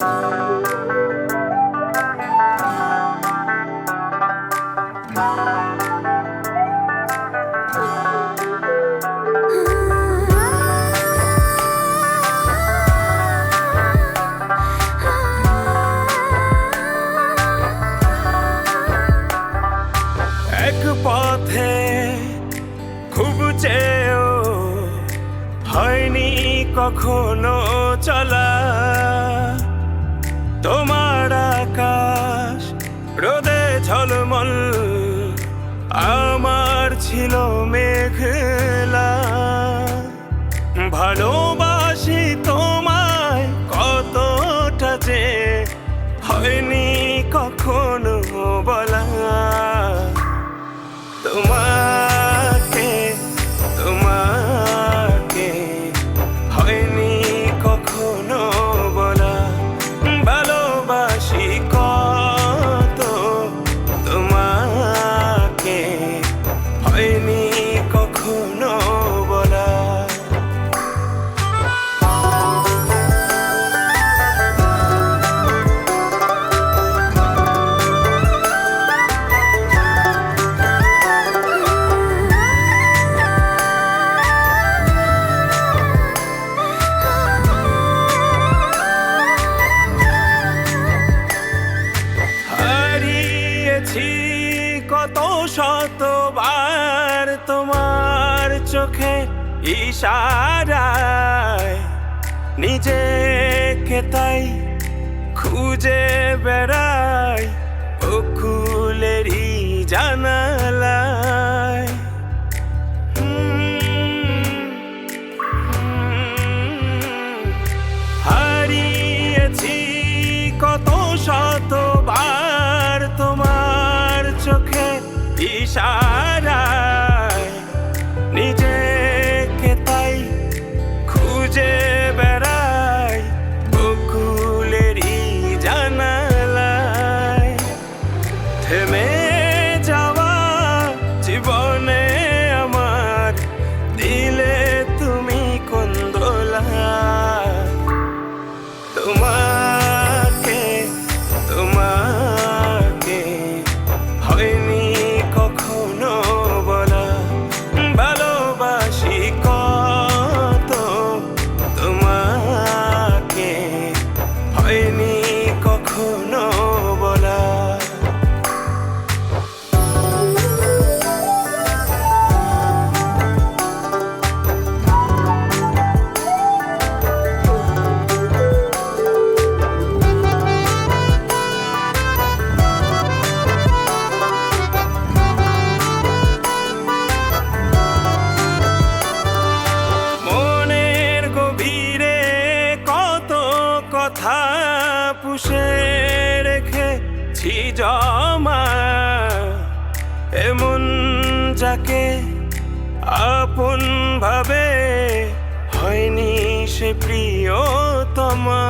এক পথে খুব চেয়েও হয়নি কখনো চলা। তোমার আকাশ, রোদে ঝলমল, আমার ছিল মেঘলা। ভালোবাসি তোমায় কতটা যে হয়নি কখনো বলা। তোমাকে কত শতবার তোমার চোখে ইশারায় নিজেকে তাই খুঁজে বেড়াই বকুলেরই জানালায়। হারিয়েছি কত ইশারায় জমা এমন যাকে আপন ভাবে হয়নি সে প্রিয়তমা।